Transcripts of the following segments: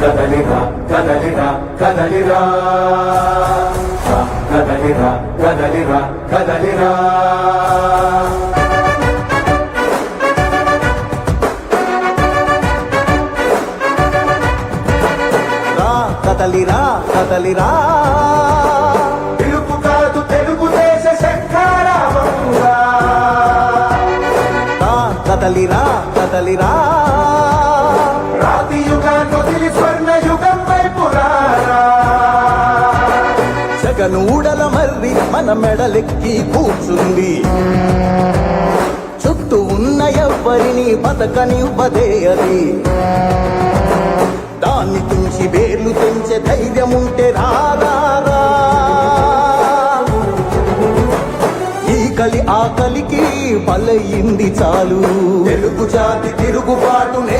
కదలిరా కదలిరా కదలిరా కదలిరా కదలిరా కదలిరా కదలిరా కదలిరా పిలుపు కాదు తెలుగుదేశ కదలిరా కదలిరా మన మెడలెక్కి కూర్చుంది. చుట్టూ ఉన్న ఎవ్వరిని బతకనివ్వదే అది. దాన్ని తుంచి వేర్లు తెంచే ధైర్యం ఉంటే రారా ఈ కలి ఆకలికి బలయింది చాలు. తెలుగు జాతి తిరుగుబాటునే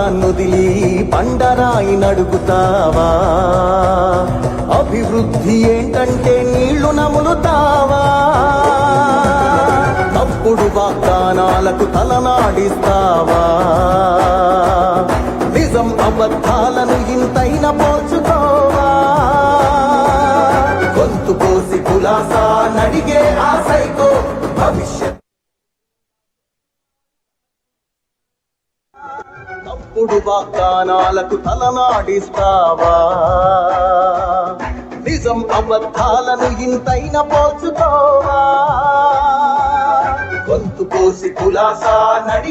బంగారాన్నొదిలి బండరాయి నడుగుతావా? అభివృద్ధి ఏంటంటే నీళ్ళు నములుతావా? తప్పుడు వాగ్దానాలకు తలనాడిస్తావా? నిజం అబద్ధాలను ఇంతైన పోల్చుకోవా? గొంతు కోసి కులాసా నడిగే ఆ తప్పుడు వాగ్దానాలకు తలనాడిస్తావా? నిజం అబద్ధాలను ఇంతైన పోల్చుకోవా? గొంతు కోసి కులాసా నడి